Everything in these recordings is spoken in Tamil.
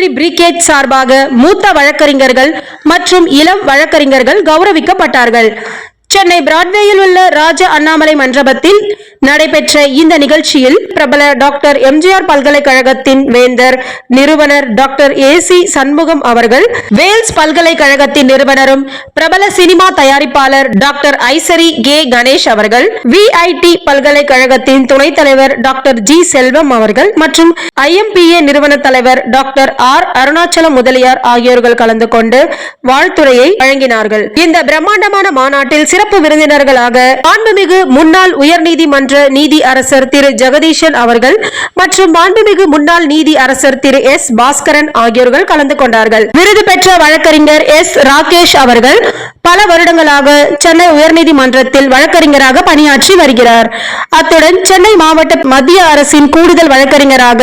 சிண்டிகேட் சார்பாக மூத்த வழக்கறிஞர்கள் மற்றும் இளம் வழக்கறிஞர்கள் கௌரவிக்கப்பட்டார்கள். சென்னை பிராட்வேயில் உள்ள ராஜ அண்ணாமலை மண்டபத்தில் நடைபெற்ற இந்த நிகழ்ச்சியில் பிரபல டாக்டர் எம்ஜிஆர் பல்கலைக்கழகத்தின் வேந்தர் நிறுவனர் டாக்டர் ஏ சி சண்முகம் அவர்கள் வேல்ஸ் பல்கலைக்கழகத்தின் நிறுவனரும் பிரபல சினிமா தயாரிப்பாளர் டாக்டர் ஐசரி கே கணேஷ் அவர்கள் விஐடி பல்கலைக்கழகத்தின் துணைத் தலைவர் டாக்டர் ஜி செல்வம் அவர்கள் மற்றும் ஐஎம்பிஏ நிறுவன தலைவர் டாக்டர் ஆர் அருணாச்சலம் முதலியார் ஆகியோர்கள் கலந்து கொண்டு வாழ்த்துரையை வழங்கினார்கள். இந்த பிரம்மாண்டமான மாநாட்டில் சிறப்பு விருந்தினர்களாக ஆன்மமிகு முன்னாள் உயர்நீதிமன்ற நீதி அரசர் திரு ஜெகதீஷன் அவர்கள் மற்றும் மாண்புமிகு முன்னாள் நீதி அரசர் திரு எஸ் பாஸ்கரன் ஆகியோர்கள் கலந்து கொண்டார்கள். விருது பெற்ற வழக்கறிஞர் எஸ் ராகேஷ் அவர்கள் பல வருடங்களாக சென்னை உயர்நீதிமன்றத்தில் வழக்கறிஞராக பணியாற்றி வருகிறார். அத்துடன் சென்னை மாவட்ட மத்திய அரசின் கூடுதல் வழக்கறிஞராக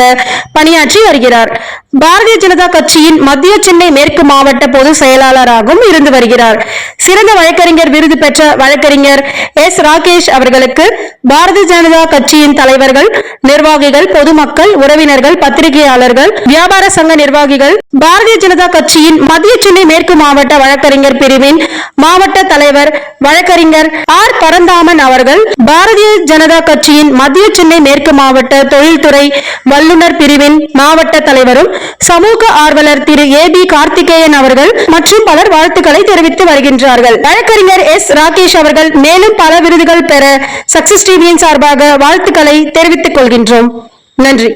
பணியாற்றி வருகிறார். பாரதிய ஜனதா கட்சியின் மத்திய சென்னை மேற்கு மாவட்ட பொதுச் செயலாளராகவும் இருந்து வருகிறார். சிறந்த வழக்கறிஞர் விருது பெற்ற வழக்கறிஞர் எஸ் ராகேஷ் அவர்களுக்கு பாரதிய ஜனதா கட்சியின் தலைவர்கள் நிர்வாகிகள் பொதுமக்கள் உறவினர்கள் பத்திரிகையாளர்கள் வியாபார சங்க நிர்வாகிகள் பாரதிய ஜனதா கட்சியின் மத்திய சென்னை மேற்கு மாவட்ட வழக்கறிஞர் பிரிவின் மாவட்ட தலைவர் வழக்கறிஞர் ஆர். பரந்தாமன் அவர்கள் பாரதிய ஜனதா கட்சியின் மத்திய சென்னை மேற்கு மாவட்ட தொழில்துறை வல்லுநர் பிரிவின் மாவட்ட தலைவரும் சமூக ஆர்வலர் திரு. ஏ. பி. கார்த்திகேயன் அவர்கள் மற்றும் பலர் வாழ்த்துக்களை தெரிவித்து வருகின்றார்கள். வழக்கறிஞர் எஸ். ராகேஷ் அவர்கள் மேலும் பல விருதுகள் பெற சக்சஸ் டிவியின் சார்பாக வாழ்த்துக்களை தெரிவித்துக் கொள்கின்றோம். நன்றி.